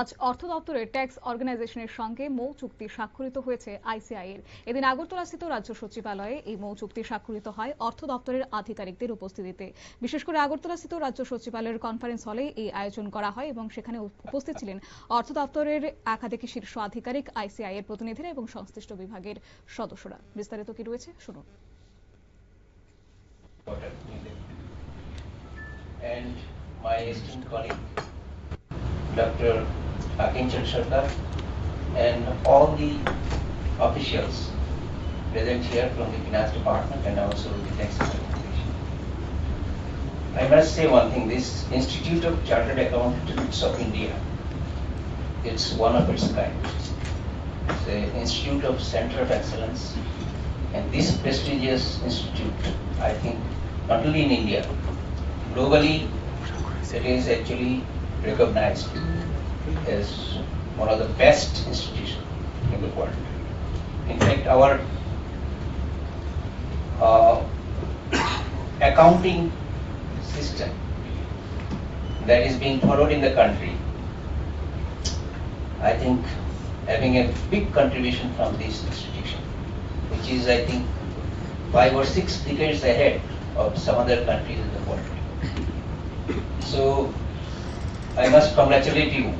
আজ অর্থ দপ্তরের ট্যাক্স অর্গানাইজেশনের সঙ্গে মৌ চুক্তি স্বাক্ষরিত হয়েছে আইসিআই এর এদিন আগরতলাস্থিত রাজ্য সচিবালয়ে এই মৌ চুক্তি স্বাক্ষরিত হয় অর্থ দপ্তরের আধিকারিকদের উপস্থিতিতে। বিশেষ করে আগরতলাস্থিত রাজ্য সচিবালয়ের কনফারেন্স হলে এই আয়োজন করা হয় এবং সেখানে উপস্থিত ছিলেন অর্থ দপ্তরের একাধিক শীর্ষ আধিকারিক আইসিআই এর প্রতিনিধিরা এবং সংশ্লিষ্ট বিভাগের সদস্যরা। বিস্তারিত কি রয়েছে শুনুন। Dr. Uh, Akinchal Sarkar, and all the officials present here from the finance department and also the tax administration. I must say one thing, this Institute of Chartered Accountants of India, it's one of its kind. It's an institute of center of excellence, and this prestigious institute, I think, not only in India, globally, it is actually recognized as one of the best institutions in the world. In fact, our uh, accounting system that is being followed in the country, I think, having a big contribution from this institution, which is, I think, five or six decades ahead of some other countries in the world. So I must congratulate you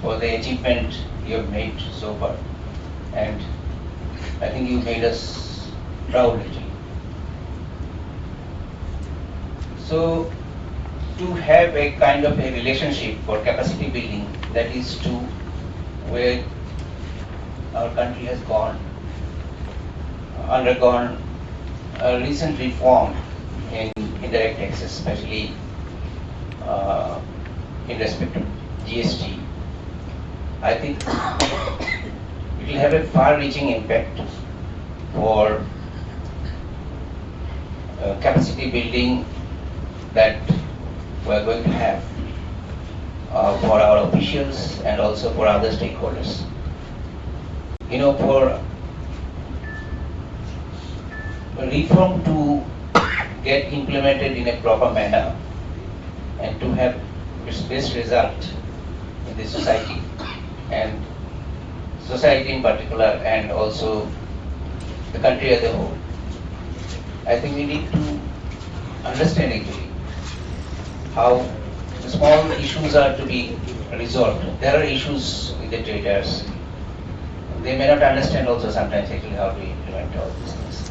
for the achievement you have made so far. And I think you made us proud actually. So to have a kind of a relationship for capacity building that is to where our country has gone, undergone a recent reform in indirect taxes, especially uh, in respect of GST. I think it will have a far-reaching impact for uh, capacity building that we are going to have uh, for our officials and also for other stakeholders. You know, for reform to get implemented in a proper manner and to have its best result in the society and society in particular and also the country as a whole. I think we need to understand actually how small issues are to be resolved. There are issues with the traders. They may not understand also sometimes actually how to implement all these things.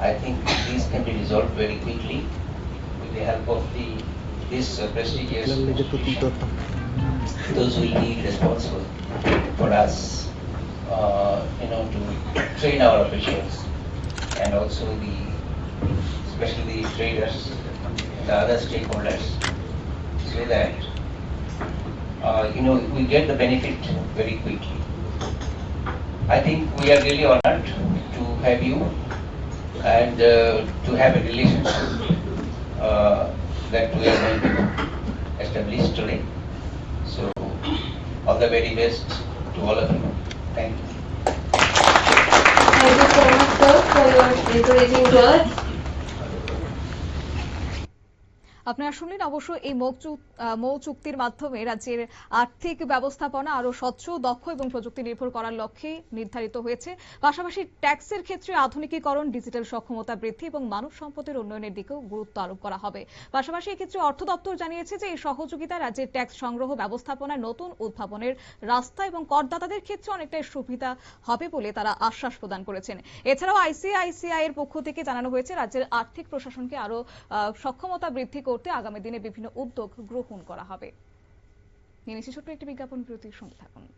I think these can be resolved very quickly with the help of the this uh, prestigious Those will be responsible for us, uh, you know, to train our officials and also the, especially the traders, the other stakeholders, so that, uh, you know, we get the benefit very quickly. I think we are really honored to have you and uh, to have a relationship uh, that we are going to establish today. All the very best to all of you. Thank you. Thank you so much, sir, for your encouraging words. আপনারা শুনলেন অবশ্য এই মৌ চুক্তির মাধ্যমে রাজ্যের আর্থিক ব্যবস্থাপনা আরও স্বচ্ছ, দক্ষ এবং প্রযুক্তি নির্ভর করার লক্ষ্যে নির্ধারিত হয়েছে। পাশাপাশি ট্যাক্সের ক্ষেত্রে আধুনিকীকরণ, ডিজিটাল সক্ষমতা বৃদ্ধি এবং মানব সম্পদের উন্নয়নের দিকেও গুরুত্ব আরোপ করা হবে। পাশাপাশি এক্ষেত্রে অর্থ দপ্তর জানিয়েছে যে এই সহযোগিতা রাজ্যের ট্যাক্স সংগ্রহ ব্যবস্থাপনায় নতুন উদ্ভাবনের রাস্তা এবং করদাতাদের ক্ষেত্রে অনেকটাই সুবিধা হবে বলে তারা আশ্বাস প্রদান করেছেন। এছাড়াও আইসিআইসিআই এর পক্ষ থেকে জানানো হয়েছে, রাজ্যের আর্থিক প্রশাসনকে আরও সক্ষমতা বৃদ্ধি করতে আগামী দিনে বিভিন্ন উদ্যোগ গ্রহণ করা হবে। নিয়ে ছোট্ট একটি বিজ্ঞাপন বিরতির সঙ্গে থাকুন।